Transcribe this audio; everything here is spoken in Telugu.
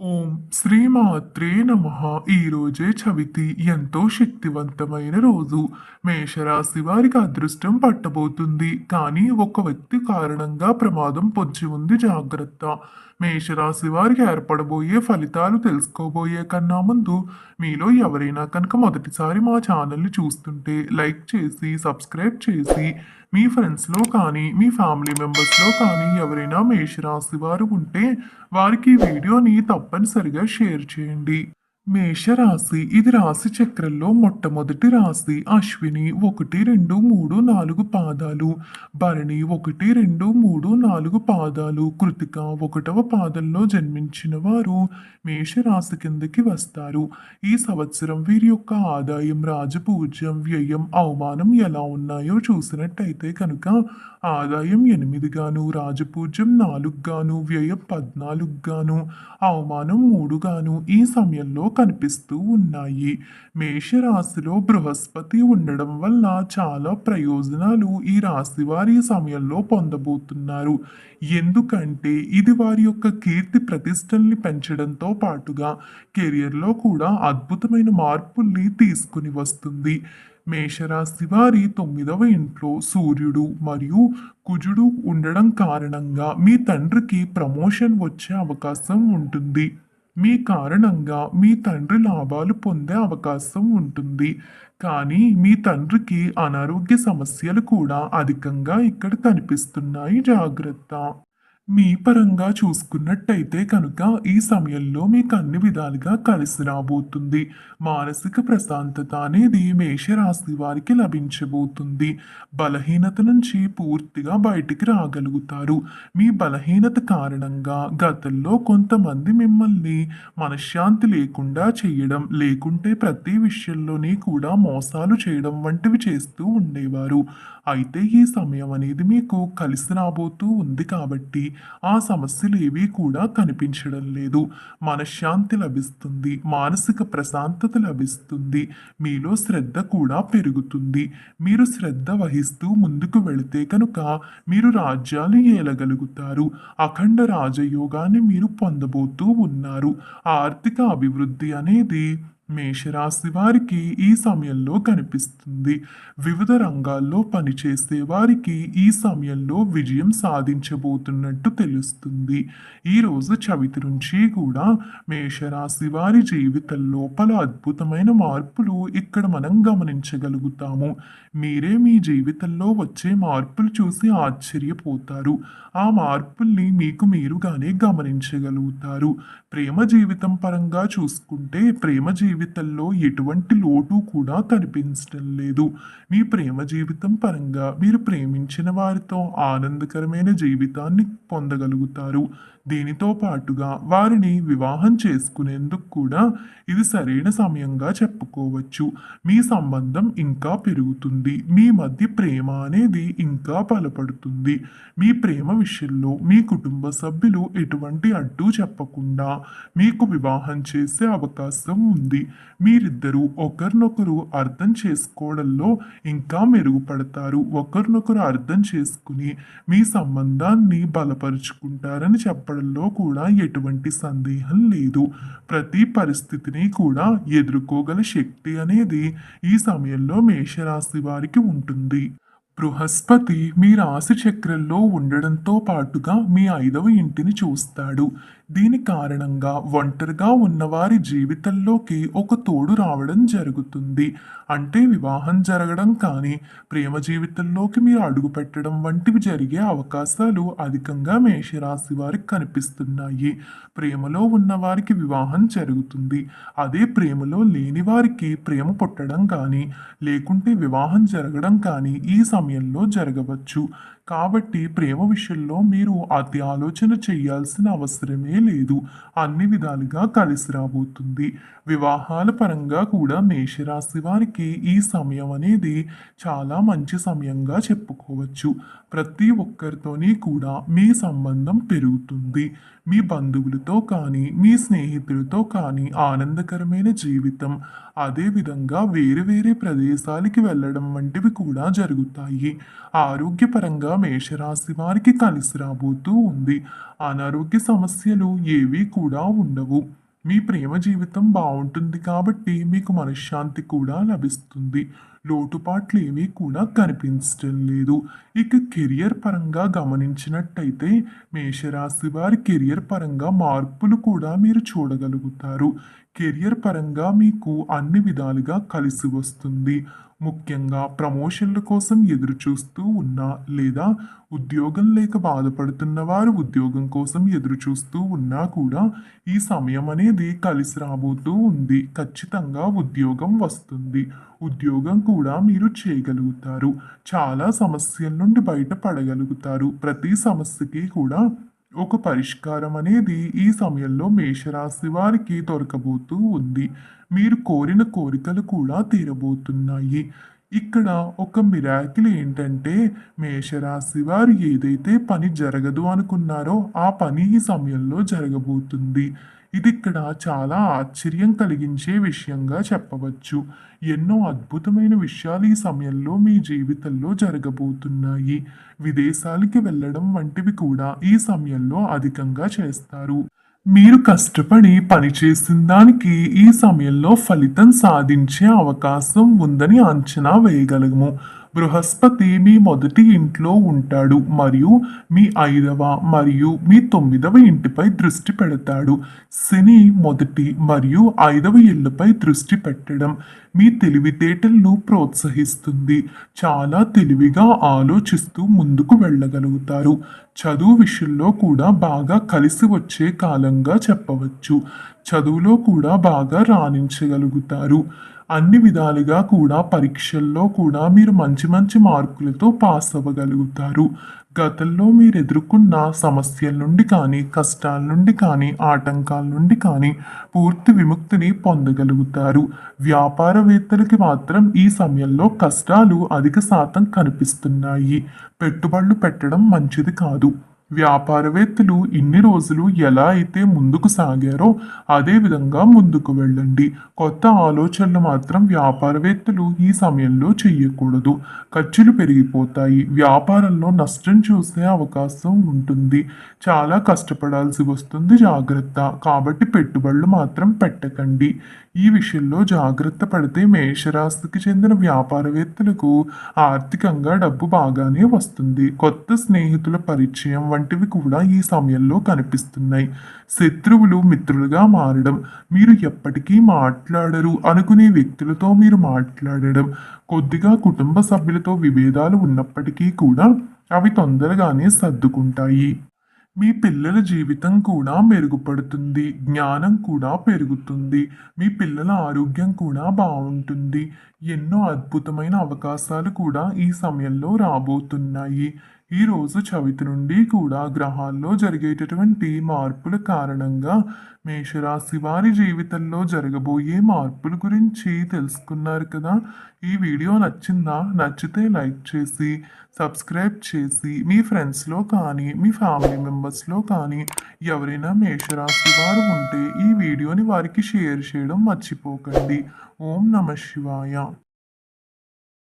ఓం శ్రీమాత్రే నమ. ఈరోజే చవితి ఎంతో శక్తివంతమైన రోజు. మేషరాశి వారికి అదృష్టం పట్టబోతుంది. కానీ ఒక వ్యక్తి కారణంగా ప్రమాదం పొంచి ఉంది జాగ్రత్త. మేషరాశి వారికి ఏర్పడబోయే ఫలితాలు తెలుసుకోబోయే కన్నా ముందు మీలో ఎవరైనా కనుక మొదటిసారి మా ఛానల్ని చూస్తుంటే లైక్ చేసి సబ్స్క్రైబ్ చేసి మీ ఫ్రెండ్స్లో కానీ మీ ఫ్యామిలీ మెంబర్స్లో కానీ ఎవరైనా మేషరాశి వారు ఉంటే వారికి ఈ వీడియోని తప్పనిసరిగా షేర్ చేయండి. మేషరాశి ఇది రాశి చక్రంలో మొట్టమొదటి రాశి. అశ్విని ఒకటి రెండు మూడు నాలుగు పాదాలు. భరణి ఒకటి రెండు మూడు నాలుగు పాదాలు. కృతిక ఒకటవ పాదంలో జన్మించిన వారు మేషరాశి కిందకి వస్తారు. ఈ సంవత్సరం వీరి యొక్క ఆదాయం రాజపూజ్యం వ్యయం అవమానం ఎలా ఉన్నాయో చూసినట్టయితే కనుక ఆదాయం ఎనిమిదిగాను రాజపూజ్యం నాలుగు గాను వ్యయం పద్నాలుగు గాను అవమానం మూడు గాను ఈ సమయంలో కనిపిస్తూ ఉన్నాయి. మేషరాశిలో బృహస్పతి ఉండడం వల్ల చాలా ప్రయోజనాలు ఈ రాశి వారి సమయంలో పొందబోతున్నారు. ఎందుకంటే ఇది వారి యొక్క కీర్తి ప్రతిష్టల్ని పెంచడంతో పాటుగా కెరియర్లో కూడా అద్భుతమైన మార్పుల్ని తీసుకుని వస్తుంది. మేషరాశి వారి తొమ్మిదవ ఇంట్లో సూర్యుడు మరియు కుజుడు ఉండడం కారణంగా మీ తండ్రికి ప్రమోషన్ వచ్చే అవకాశం ఉంటుంది. మీ కారణంగా మీ తండ్రి లాభాలు పొందే అవకాశం ఉంటుంది. కానీ మీ తండ్రికి అనారోగ్య సమస్యలు కూడా అధికంగా ఇక్కడ కనిపిస్తున్నాయి. జాగ్రత్త. మీ పరంగా చూసుకున్నట్టయితే కనుక ఈ సమయంలో మీకు అన్ని విధాలుగా కలిసి రాబోతుంది. మానసిక ప్రశాంతత అనేది మేషరాశి వారికి లభించబోతుంది. బలహీనత నుంచి పూర్తిగా బయటికి రాగలుగుతారు. మీ బలహీనత కారణంగా గతంలో కొంతమంది మిమ్మల్ని మనశ్శాంతి లేకుండా చేయడం లేకుంటే ప్రతి విషయంలోని కూడా మోసాలు చేయడం వంటివి చేస్తూ ఉండేవారు. అయితే ఈ సమయం అనేది మీకు కలిసి రాబోతూ ఉంది కాబట్టి ఆ సమస్యలు ఏవీ కూడా కనిపించడం లేదు. మనశ్శాంతి లభిస్తుంది. మానసిక ప్రశాంతత లభిస్తుంది. మీలో శ్రద్ధ కూడా పెరుగుతుంది. మీరు శ్రద్ధ వహిస్తూ ముందుకు వెళితే కనుక మీరు రాజ్యాలు ఏలగలుగుతారు. అఖండ రాజయోగాన్ని మీరు పొందబోతూ ఉన్నారు. ఆర్థిక అభివృద్ధి అనేది మేషరాశి వారికి ఈ సమయంలో కనిపిస్తుంది. వివిధ రంగాల్లో పనిచేసే వారికి ఈ సమయంలో విజయం సాధించబోతున్నట్టు తెలుస్తుంది. ఈరోజు చవితి నుంచి కూడా మేషరాశి వారి జీవితం లోపల అద్భుతమైన మార్పులు ఇక్కడ మనం గమనించగలుగుతాము. మీరే మీ జీవితంలో వచ్చే మార్పులు చూసి ఆశ్చర్యపోతారు. ఆ మార్పుల్ని మీకు మీరుగానే గమనించగలుగుతారు. ప్రేమ జీవితం పరంగా చూసుకుంటే ప్రేమ జీవితంలో ఎటువంటి లోటు కూడా కనిపించడం లేదు. మీ ప్రేమ జీవితం పరంగా మీరు ప్రేమించిన వారితో ఆనందకరమైన జీవితాన్ని పొందగలుగుతారు. దీనితో పాటుగా వారిని వివాహం చేసుకునేందుకు కూడా ఇది సరైన సమయంగా చెప్పుకోవచ్చు. మీ సంబంధం ఇంకా పెరుగుతుంది. మీ మధ్య ప్రేమ అనేది ఇంకా బలపడుతుంది. మీ ప్రేమ విషయంలో మీ కుటుంబ సభ్యులు ఎటువంటి అడ్డు చెప్పకుండా మీకు వివాహం చేసే అవకాశం ఉంది. మీరిద్దరూ ఒకరినొకరు అర్థం చేసుకోవడంలో ఇంకా మెరుగుపడతారు. ఒకరినొకరు అర్థం చేసుకుని మీ సంబంధాన్ని బలపరుచుకుంటారని చెప్పడం చెప్పడంలో కూడా ఎటువంటి సందేహం లేదు. ప్రతి పరిస్థితిని కూడా ఎదుర్కోగల శక్తి అనేది ఈ సమయంలో మేషరాశి వారికి ఉంటుంది. బృహస్పతి మీ రాశి చక్రంలో ఉండడంతో పాటుగా మీ ఐదవ ఇంటిని చూస్తాడు. దీని కారణంగా ఒంటరిగా ఉన్నవారి జీవితంలోకి ఒక తోడు రావడం జరుగుతుంది. అంటే వివాహం జరగడం కానీ ప్రేమ జీవితంలోకి మీరు అడుగు పెట్టడం వంటివి జరిగే అవకాశాలు అధికంగా మేషరాశి వారికి కనిపిస్తున్నాయి. ప్రేమలో ఉన్నవారికి వివాహం జరుగుతుంది. అదే ప్రేమలో లేని వారికి ప్రేమ పుట్టడం కానీ లేకుంటే వివాహం జరగడం కానీ ఈ సమయంలో జరగవచ్చు. కాబట్టి ప్రేమ విషయంలో మీరు అతి ఆలోచన చేయాల్సిన అవసరమే లేదు. అన్ని విధాలుగా కలిసి రాబోతుంది. వివాహాల పరంగా కూడా మేషరాశి వారికి ఈ సమయం అనేది చాలా మంచి సమయంగా చెప్పుకోవచ్చు. ప్రతి ఒక్కరితోని కూడా మీ సంబంధం పెరుగుతుంది. మీ బంధువులతో కానీ మీ స్నేహితులతో కానీ ఆనందకరమైన జీవితం. అదేవిధంగా వేరే వేరే ప్రదేశాలకి వెళ్ళడం వంటివి కూడా జరుగుతాయి. ఆరోగ్యపరంగా మేషరాశి వారికి కలిసి రాబోతూ ఉంది. అనారోగ్య సమస్యలు ఏవీ కూడా ఉండవు. మీ ప్రేమ జీవితం బాగుంటుంది కాబట్టి మీకు మనశ్శాంతి కూడా లభిస్తుంది. లోటుపాట్లు ఏమీ కూడా కనిపించడం లేదు. ఇక కెరియర్ పరంగా గమనించినట్టయితే మేషరాశి వారి కెరియర్ పరంగా మార్పులు కూడా మీరు చూడగలుగుతారు. కెరియర్ పరంగా మీకు అన్ని విధాలుగా కలిసి వస్తుంది. ముఖ్యంగా ప్రమోషన్ల కోసం ఎదురు చూస్తూ ఉన్నా లేదా ఉద్యోగం లేక బాధపడుతున్న వారు ఉద్యోగం కోసం ఎదురు చూస్తూ ఉన్నా కూడా ఈ సమయం అనేది కలిసి రాబోతూ ఉంది. ఖచ్చితంగా ఉద్యోగం వస్తుంది. ఉద్యోగం కూడా మీరు చేయగలుగుతారు. చాలా సమస్యల నుండి బయటపడగలుగుతారు. ప్రతి సమస్యకి కూడా ఒక పరిష్కారం అనేది ఈ సమయంలో మేషరాశి వారికి దొరకబోతూ ఉంది. మీరు కోరిన కోరికలు కూడా తీరబోతున్నాయి. ఇక్కడ ఒక మిరాకిల్ ఏంటంటే మేషరాశి వారు ఏదైతే పని జరగదు అనుకున్నారో ఆ పని ఈ సమయంలో జరగబోతుంది. ఇది ఇక్కడ చాలా ఆశ్చర్యం కలిగించే విషయంగా చెప్పవచ్చు. ఎన్నో అద్భుతమైన విషయాలు ఈ సమయంలో మీ జీవితంలో జరగబోతున్నాయి. విదేశాలకి వెళ్ళడం వంటివి కూడా ఈ సమయంలో అధికంగా చేస్తారు. మీరు కష్టపడి పనిచేసిన దానికి ఈ సమయంలో ఫలితం సాధించే అవకాశం ఉందని అంచనా వేయగలము. బృహస్పతి మీ మొదటి ఇంట్లో ఉంటాడు మరియు మీ ఐదవ మరియు మీ తొమ్మిదవ ఇంటిపై దృష్టి పెడతాడు. శని మొదటి మరియు ఐదవ ఇళ్ళపై దృష్టి పెట్టడం మీ తెలివితేటలను ప్రోత్సహిస్తుంది. చాలా తెలివిగా ఆలోచిస్తూ ముందుకు వెళ్ళగలుగుతారు. చదువు విషయంలో కూడా బాగా కలిసి వచ్చే కాలంగా చెప్పవచ్చు. చదువులో కూడా బాగా రాణించగలుగుతారు. అన్ని విధాలుగా కూడా పరీక్షల్లో కూడా మీరు మంచి మంచి మార్కులతో పాస్ అవ్వగలుగుతారు. గతంలో మీరు ఎదుర్కొన్న సమస్యల నుండి కానీ కష్టాల నుండి కానీ ఆటంకాల నుండి కానీ పూర్తి విముక్తిని పొందగలుగుతారు. వ్యాపారవేత్తలకి మాత్రం ఈ సమయంలో కష్టాలు అధిక శాతం కనిపిస్తున్నాయి. పెట్టుబడులు పెట్టడం మంచిది కాదు. వ్యాపారవేత్తలు ఇన్ని రోజులు ఎలా అయితే ముందుకు సాగారో అదే విధంగా ముందుకు వెళ్ళండి. కొత్త ఆలోచనలు మాత్రం వ్యాపారవేత్తలు ఈ సమయంలో చేయకూడదు ఖర్చులు పెరిగిపోతాయి. వ్యాపారంలో నష్టం చూసే అవకాశం ఉంటుంది. చాలా కష్టపడాల్సి వస్తుంది జాగ్రత్త. కాబట్టి పెట్టుబడులు మాత్రం పెట్టకండి. ఈ విషయంలో జాగ్రత్త పడితే మేషరాశికి చెందిన వ్యాపారవేత్తలకు ఆర్థికంగా డబ్బు బాగానే వస్తుంది. కొత్త స్నేహితుల పరిచయం వంటివి కూడా ఈ సమయంలో కనిపిస్తున్నాయి. శత్రువులు మిత్రులుగా మారడం మీరు ఎప్పటికీ మాట్లాడరు అనుకునే వ్యక్తులతో మీరు మాట్లాడడం కొద్దిగా కుటుంబ సభ్యులతో విభేదాలు ఉన్నప్పటికీ కూడా అవి తొందరగానే సర్దుకుంటాయి. మీ పిల్లల జీవితం కూడా మెరుగుపడుతుంది జ్ఞానం కూడా పెరుగుతుంది మీ పిల్లల ఆరోగ్యం కూడా బాగుంటుంది. ఎన్నో అద్భుతమైన అవకాశాలు కూడా ఈ సమయంలో రాబోతున్నాయి. ఈరోజు చవితి నుండి కూడా గ్రహాల్లో జరిగేటటువంటి మార్పుల కారణంగా మేషరాశి వారి జీవితంలో జరగబోయే మార్పుల గురించి తెలుసుకున్నారు కదా. ఈ వీడియో నచ్చిందా? నచ్చితే లైక్ చేసి సబ్స్క్రైబ్ చేసి మీ ఫ్రెండ్స్లో కానీ మీ ఫ్యామిలీ మెంబర్స్లో కానీ ఎవరైనా మేషరాశి వారు ఉంటే ఈ వీడియోని వారికి షేర్ చేయడం మర్చిపోకండి. ఓం నమ శివాయ.